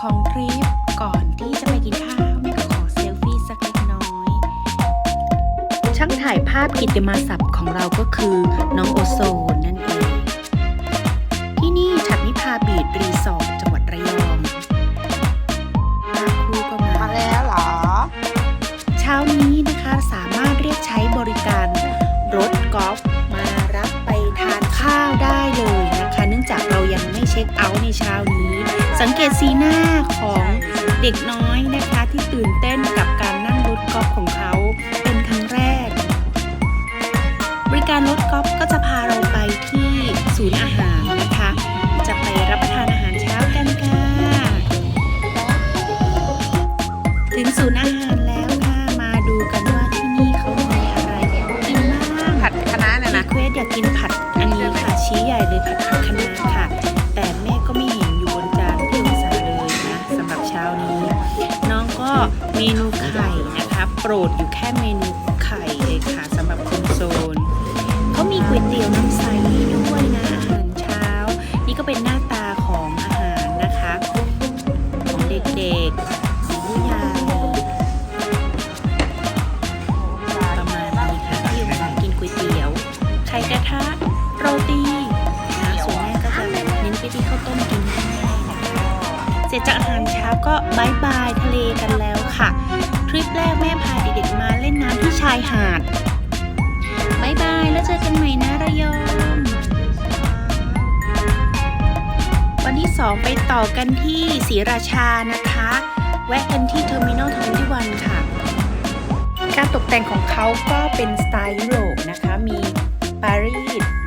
ของทริปก่อนที่จะไปกินข้าวแม่ก็ขอเซลฟี่สักเล็กน้อย ช่างถ่ายภาพกิตติมาศัพท์ของเราก็คือน้องโอโซนนั่นเอง ที่นี่ฉัดนิพาบีดรีสอร์ท ช็คเอาท์ในเช้านี้ สังเกตสีหน้าของเด็กน้อยนะคะที่ตื่นเต้นกับการนั่งรถกอล์ฟของเขา กระทะโรตีนะส่วนแม่ก็จะเน้นไปที่ข้าวต้มกินง่ายๆนะเสร็จจากอาหารเช้าก็บายบายทะเลกันแล้วค่ะทริปแรกแม่พาเด็กๆมาเล่นน้ำที่ชายหาดบายบายแล้วเจอกันใหม่นะระยองวันที่ 2 ไปต่อกันที่ศรีราชานะคะ แวะกันที่เทอร์มินอลทเวนตี้วันค่ะ การตกแต่งของเขาก็เป็นสไตล์ยุโรปนะคะ มี ปารี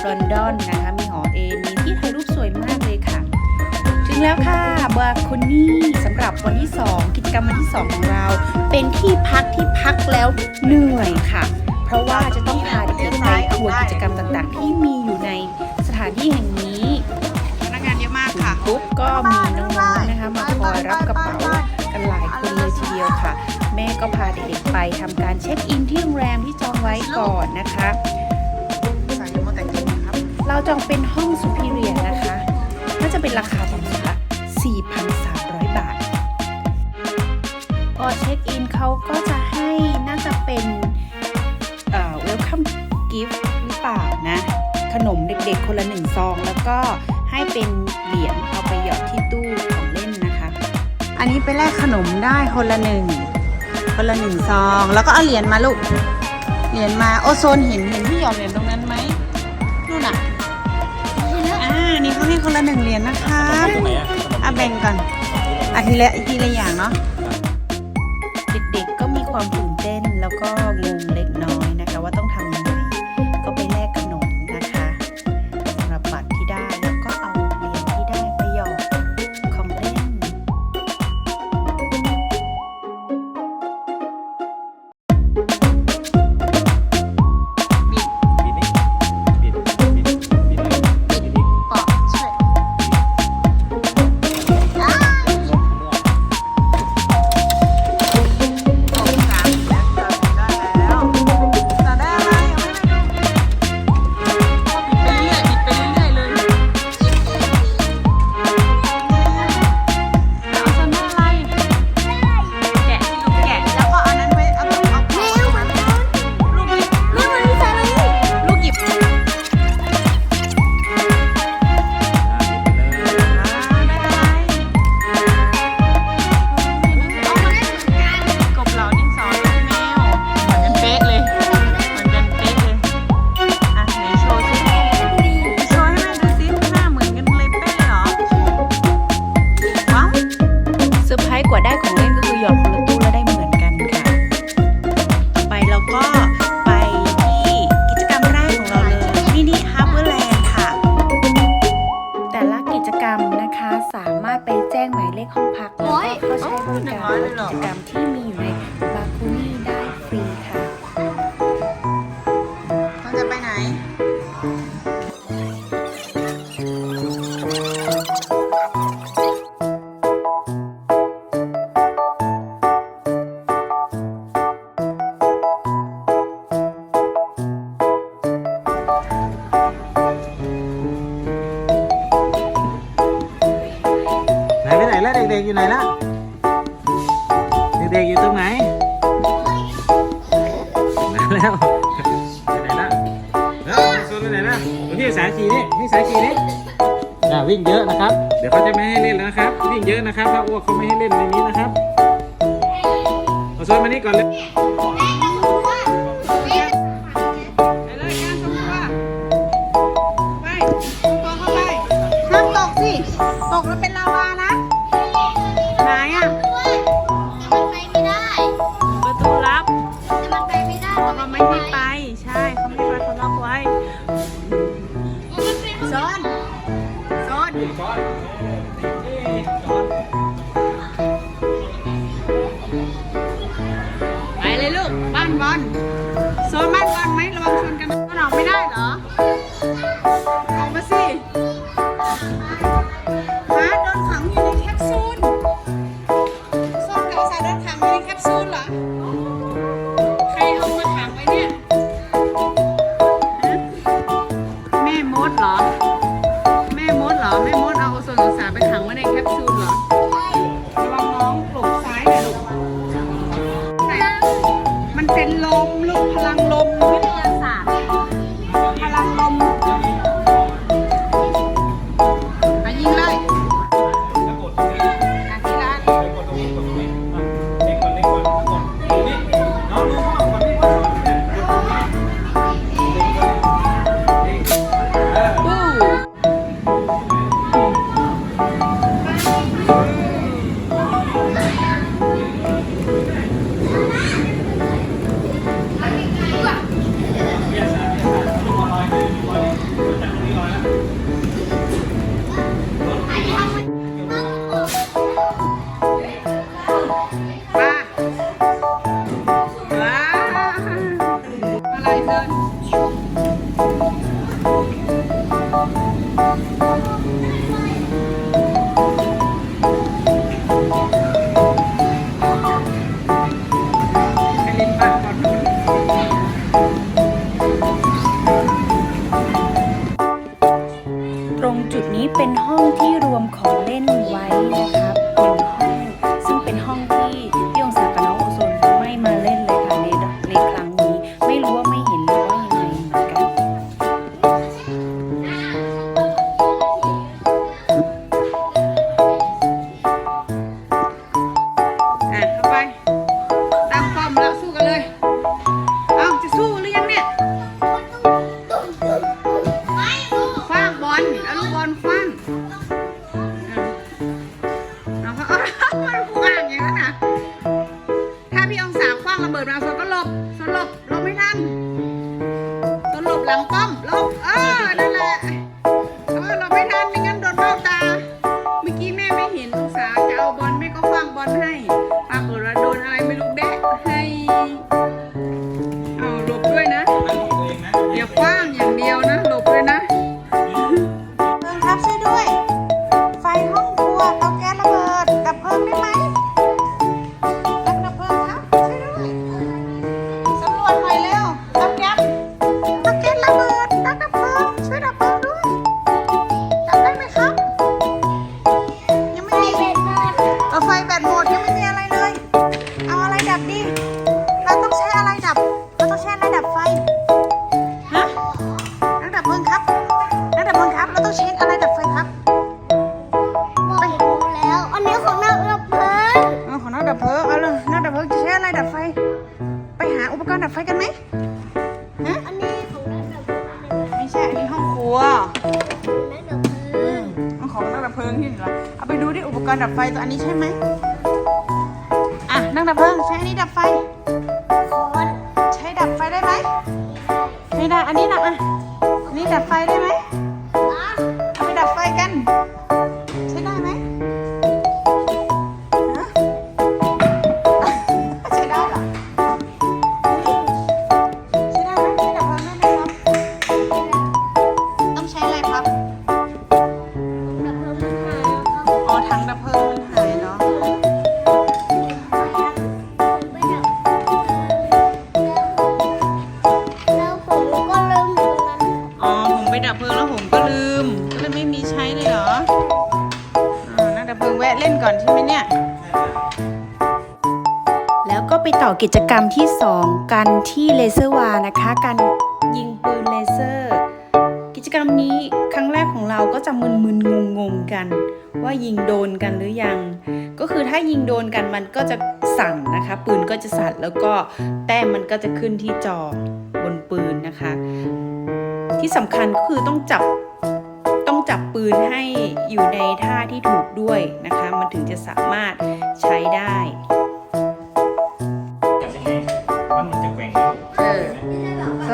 สลอนดอนนะคะ มีหอเอ็นมีที่ถ่ายรูปสวยมากเลยค่ะ ถึงแล้วค่ะบาคุนี่สำหรับวันที่ 2 กิจกรรมวันที่ 2 ของเรา เป็นที่พักที่พักแล้วเหนื่อยค่ะ เพราะว่าจะต้องพาเด็กๆไปทัวร์กิจกรรมต่างๆ ที่มีอยู่ในสถานที่แห่งนี้พนักงานเยอะมากค่ะปุ๊บก็มีน้องๆนะคะมาคอยรับกระเป๋ากันหลายคนเลยทีเดียวค่ะ แม่ก็พาเด็กๆไปทำการเช็คอินที่โรงแรมที่จองไว้ก่อนนะคะ เราจองเป็นห้องสุพิเรียนะคะน่าจะเป็นราคาประมาณละ4,300 บาทพอเช็คอินเขาก็จะให้น่าจะเป็นเอ่อ welcome gift หรือเปล่านะ ขนมเด็กๆคนละหนึ่งซอง แล้วก็ให้เป็นเหรียญเอาไปหยอดที่ตู้ของเล่นนะคะ อันนี้ไปแลกขนมได้คนละหนึ่งคนละหนึ่งซอง แล้วก็เอาเหรียญมาลูกเหรียญมาโอโซนเห็นเห็นที่หยอดเหรียญตรงนั้นไหมนู่นน่ะ อ่านี่เขาให้คนละหนึ่งเหรียญนะคะอะแบ่งก่อนอาทีละทีละอย่างเนาะ เด็กๆก็มีความตื่นเต้นแล้วก็งง ละเด็กๆอยู่ไหนละเด็กๆอยู่ตรงไหนมาแล้วไปไหนะโซนไหนนะโซนที่สายขี่นี่นี่สายขี่นี่อ่าวิ่งเยอะนะครับ เดี๋ยวเขาจะไม่ให้เล่นแล้วนะครับ วิ่งเยอะนะครับเพราะอ้วกเขาไม่ให้เล่นในนี้นะครับเอาโซนมานี่ก่อนเลย Yeah. Música อันนี้ละอะ นี่ดับไฟได้ไหม กันที่เลเซอร์วานะคะ การยิงปืนเลเซอร์ กิจกรรมนี้ครั้งแรกของเราก็จะมึนๆงงๆกัน ว่ายิงโดนกันหรือยัง ก็คือถ้ายิงโดนกันมันก็จะสั่นนะคะ ปืนก็จะสั่นแล้วก็แต้มมันก็จะขึ้นที่จอบนปืนนะคะ ที่สำคัญก็คือต้องจับต้องจับปืนให้อยู่ในท่าที่ถูกด้วยนะคะ มันถึงจะสามารถใช้ได้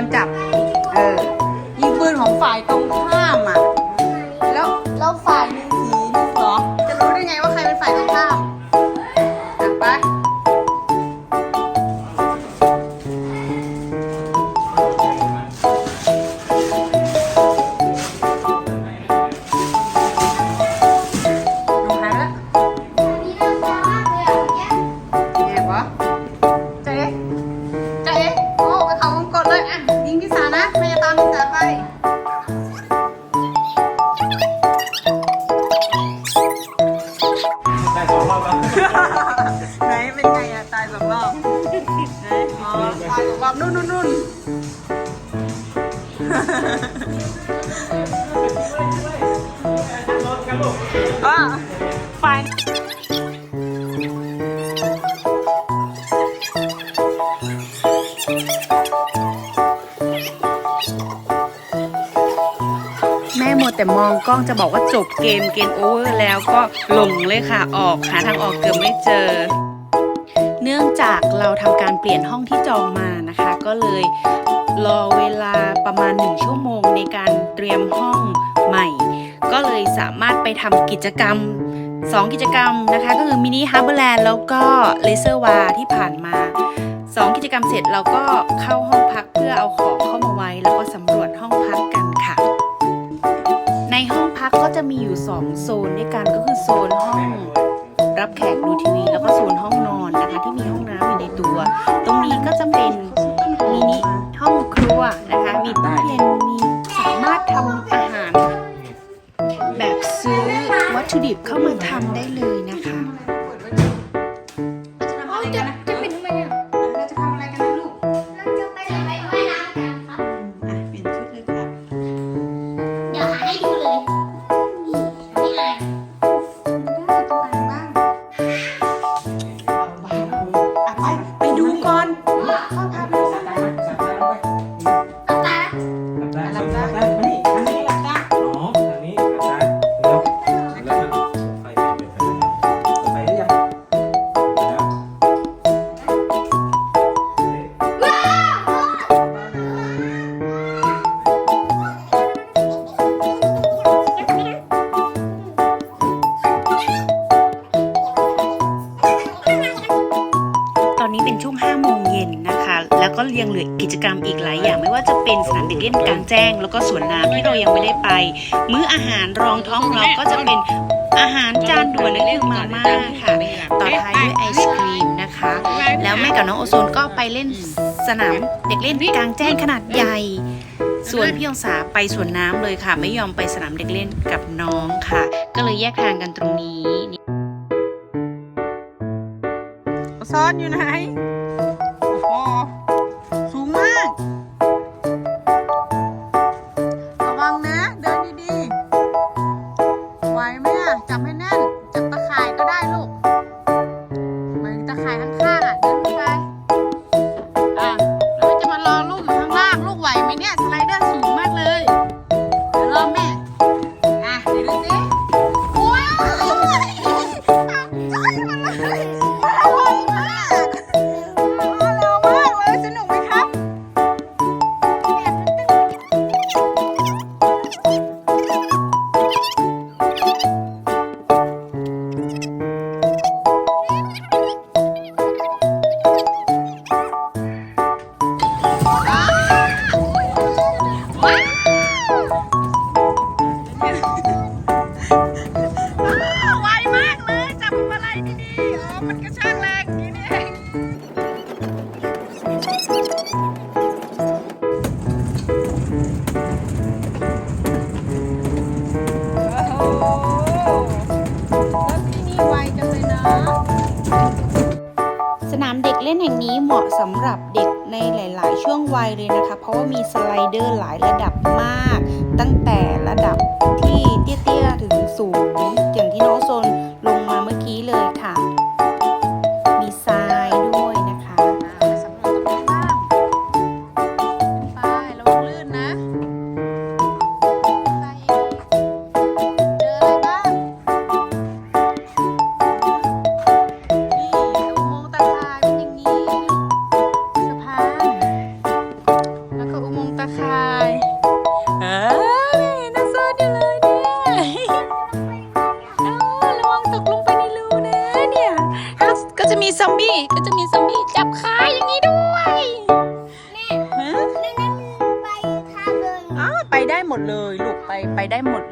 นจับ แต่มองกล้องจะบอกว่าจบเกมเกมโอเวอร์แล้วก็หลงเลยค่ะออกหาทางออกเกือบไม่เจอ เนื่องจากเราทำการเปลี่ยนห้องที่จองมานะคะ ก็เลยรอเวลาประมาณ 1 ชั่วโมงในการเตรียมห้องใหม่ ก็เลยสามารถไปทำกิจกรรม 2 กิจกรรมนะคะ ก็คือมินิฮาร์เบอร์แลนด์แล้วก็เลเซอร์วาที่ผ่านมา 2 กิจกรรมเสร็จเราก็เข้าห้องพักเพื่อเอาของเข้ามา อยู่ 2 โซนด้วยกันก็คือโซนห้อง รับแขกดูทีวีแล้วก็โซนห้องนอนนะคะที่มีห้องน้ำ แจ้ง แล้วก็สวนน้ำที่เรายังไม่ได้ไป มื้ออาหารรองท้องเราก็จะเป็นอาหารจานด่วนนั่นคือมาม่าค่ะ ต่อท้ายด้วยไอศครีมนะคะ แล้วแม่กับน้องโอโซนก็ไปเล่นสนามเด็กเล่นกลางแจ้งขนาดใหญ่ ส่วนพี่องศาไปสวนน้ำเลยค่ะ ไม่ยอมไปสนามเด็กเล่นกับน้องค่ะ ก็เลยแยกทางกันตรงนี้ซ่อนอยู่ไหนูงอย่างที่น้องโซน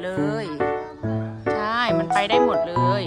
เลย ใช่ มันไปได้หมดเลย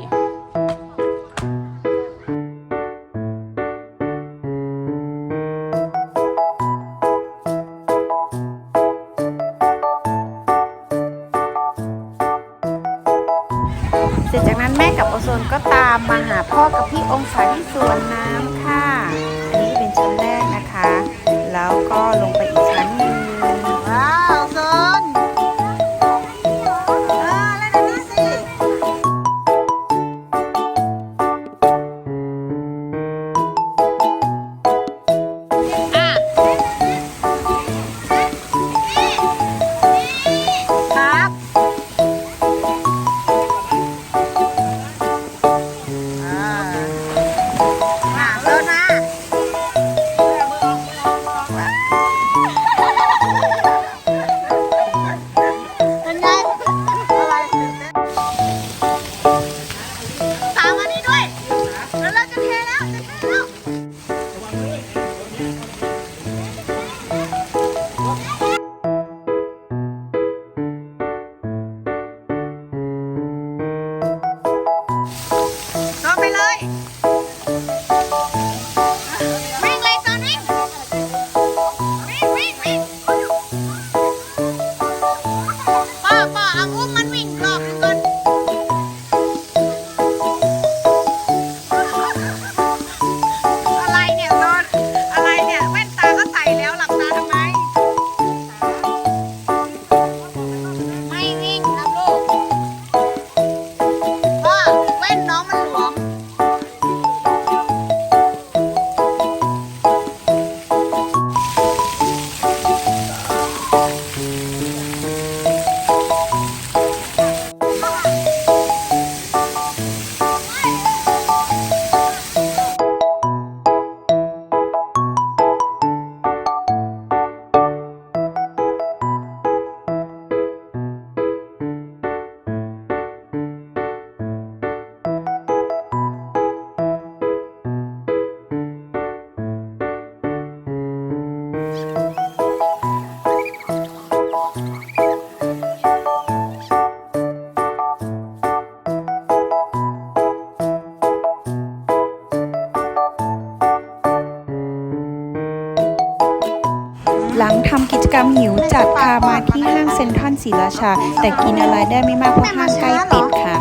ศรีราชา แต่กินอะไรได้ไม่มากเพราะห้างใกล้ปิดค่ะ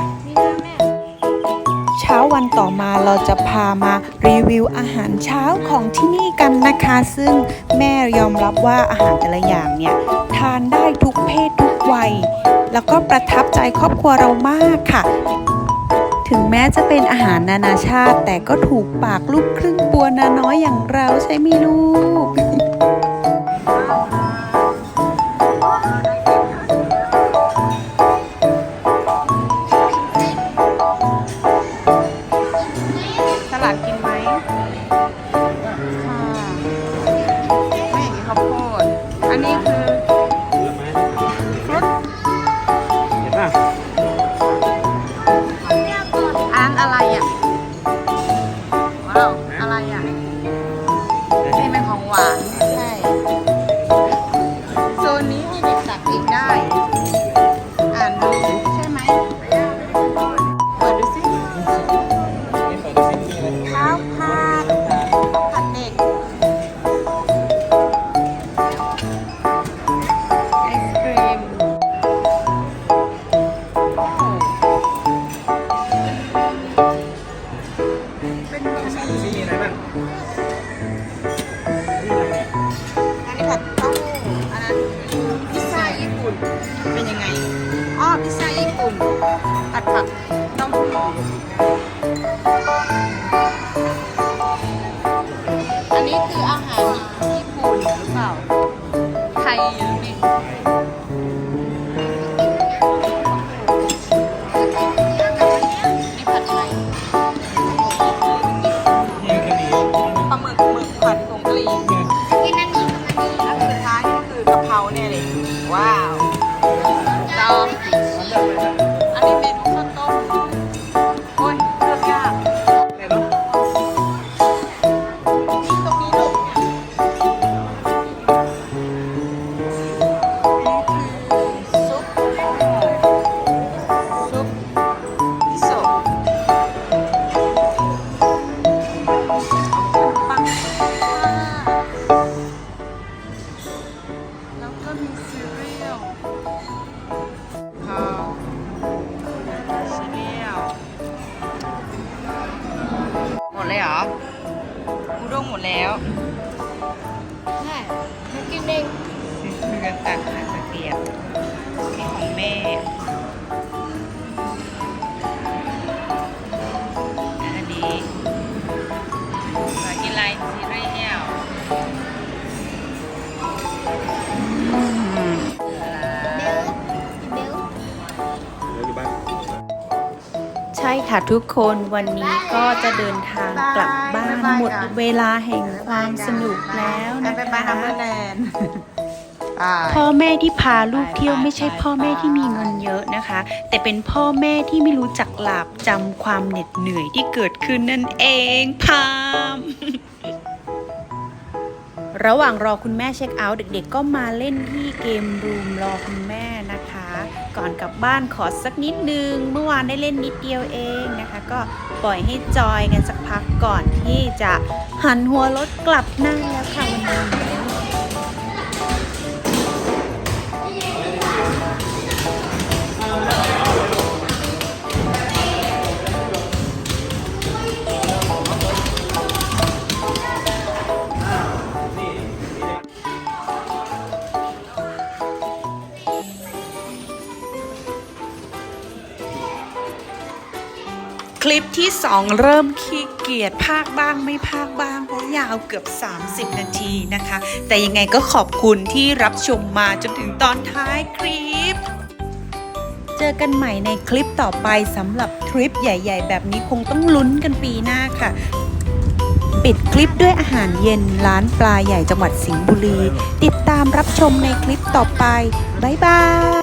เช้าวันต่อมาเราจะพามารีวิวอาหารเช้าของที่นี่กันนะคะ ซึ่งแม่ยอมรับว่าอาหารแต่ละอย่างเนี่ยทานได้ทุกเพศทุกวัย แล้วก็ประทับใจครอบครัวเรามากค่ะถึงแม้จะเป็นอาหารนานาชาติ แต่ก็ถูกปากลูกครึ่งปัวนาน้อยอย่างเราใช่ไหมลูก อันนี้คืออาหาร ทุกคนวันนี้ก็จะเดินทางกลับบ้านหมดเวลาแห่งความสนุกแล้วนะไปไปคะฮัมเบอร์แลนด์พ่อแม่ที่พาลูกเที่ยวไม่ใช่พ่อแม่ที่มีเงินเยอะนะคะ แต่เป็นพ่อแม่ที่ไม่รู้จักหลาบจำความเหน็ดเหนื่อยที่เกิดขึ้นนั่นเองพามระหว่างรอคุณแม่เช็คเอาท์เด็กๆ ก็มาเล่นที่เกมรูมรอคุณแม่นะคะ ก่อนกลับบ้านขอสักนิดนึง เมื่อวานได้เล่นนิดเดียวเองนะคะ ก็ปล่อยให้จอยกันสักพักก่อนที่จะหันหัวรถกลับนั่งแล้วค่ะวันนี้ ที่2เริ่มขี้เกียจภาคบ้างไม่ภาคบ้างเพราะยาวเกือบ 30 นาทีนะคะ แต่ยังไงก็ขอบคุณที่รับชมมาจนถึงตอนท้ายคลิป เจอกันใหม่ในคลิปต่อไปสำหรับทริปใหญ่ ๆ แบบนี้คงต้องลุ้นกันปีหน้าค่ะ ปิดคลิปด้วยอาหารเย็นร้านปลาใหญ่จังหวัดสิงห์บุรี ติดตามรับชมในคลิปต่อไป บ๊ายบาย